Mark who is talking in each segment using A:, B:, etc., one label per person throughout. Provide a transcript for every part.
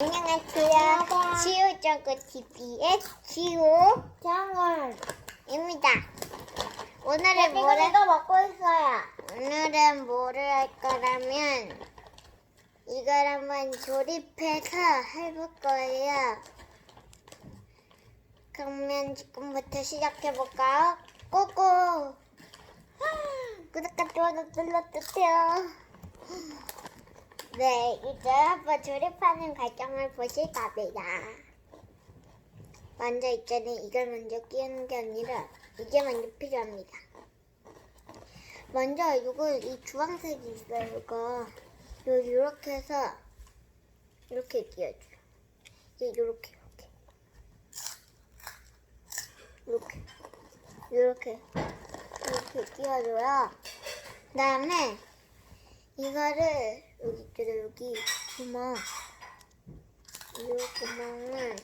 A: 안녕하세요. 지우저그 TV의 지우
B: 장을
A: 오늘은 뭐를
B: 이거 먹고 있어요.
A: 오늘은 뭐를 할 거라면 이걸 한번 조립해서 해볼 거예요. 그러면 지금부터 시작해 볼까요? 고고. 구독과 좋아요 눌러주세요. 네, 이제 한번 조립하는 과정을 보실 겁니다. 먼저 있잖아요. 이걸 먼저 끼우는 게 아니라 이게 먼저 필요합니다. 먼저 이거 이 주황색이 있어요. 이거 요 이렇게 해서 이렇게 끼워줘요. 이제 이렇게 이렇게 이렇게 이렇게 이렇게 끼워줘요. 그다음에 이거를 여기 있잖아요. 여기 구멍 이 구멍을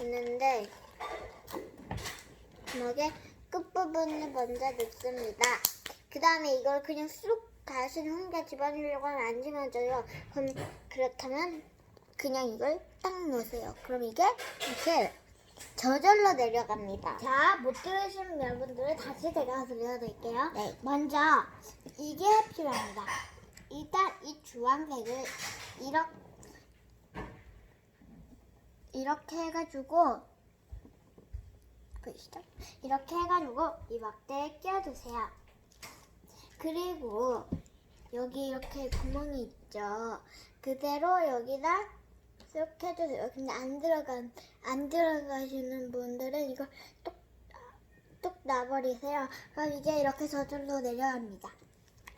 A: 있는데 구멍에 끝부분을 먼저 넣습니다. 그 다음에 이걸 그냥 쑥 다시 혼자 집어넣으려고 하면 안 집어져요. 그럼 그렇다면 그냥 이걸 딱 넣으세요. 그럼 이게 이렇게 저절로 내려갑니다.
B: 자, 못 들으신 여러분들은 다시 제가 들려드릴게요.
A: 네.
B: 먼저 이게 필요합니다. 일단 이 주황색을 이렇게 이렇게 해가지고 보이시죠? 이렇게 해가지고 이 막대에 끼워주세요. 그리고 여기 이렇게 구멍이 있죠. 그대로 여기다 쏙 해주세요. 근데 안 들어간 안 들어가시는 분들은 이거 뚝뚝 놔버리세요. 그럼 이게 이렇게 저절로 내려갑니다.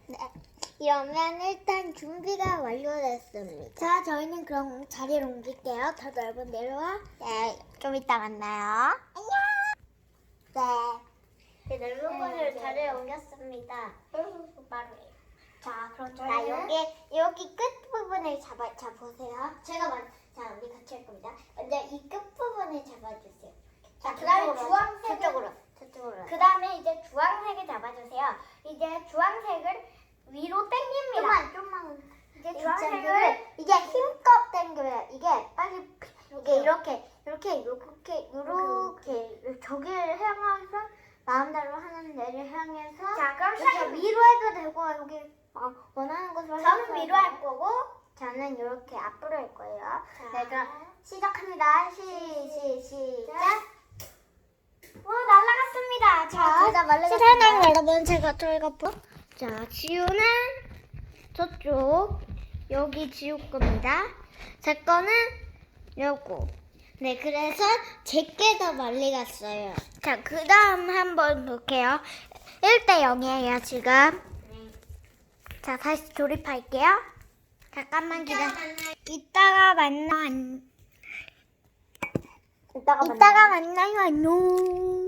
A: 네. 이러면 일단 준비가 완료됐습니다.
B: 자, 저희는 그럼 자리를 옮길게요. 더 넓은 데로와.
A: 네, 좀 이따 만나요. 안녕. 네.
B: 네, 넓은 곳으로 자리를 옮겼습니다. 바로 자, 그럼
A: 자,
B: 저희는
A: 여기 여기 끝 부분을 잡아 잡으세요. 제가 먼, 자, 우리 같이 할 겁니다. 먼저 이 끝 부분을 잡아주세요.
B: 자, 그 다음에
A: 저쪽으로,
B: 주황색을
A: 저쪽으로, 저쪽으로.
B: 그 다음에 이제 주황색을 잡아주세요. 이제 주황색을 위로 당깁니다.
A: 좀만, 좀만.
B: 이제
A: 주황색을 이게 힘껏 당겨요. 이게 빨리 이게 이렇게 이렇게 이렇게 이렇게 저기를 향해서 마음대로 하는 데를 향해서
B: 자, 그럼
A: 이렇게
B: 샤인
A: 위로 해도 되고 여기 막 원하는 곳으로
B: 저는 위로 할 거고
A: 저는 이렇게 앞으로 할 거예요.
B: 자.
A: 네, 그럼 시작합니다. 시, 시, 시작.
B: 와 날라갔습니다. 자,
A: 말레
B: 시사장 여러분 제가 저희가 보. 자, 지우는 저쪽 여기 지우 겁니다. 제 거는 요거.
A: 네, 그래서 제게 더 멀리 갔어요.
B: 자, 그 다음 한번 볼게요. 1대 0이에요, 지금. 자, 다시 조립할게요. 잠깐만 기다려. 이따가 만나.
A: 이따가
B: 이따가 만나요. 안녕.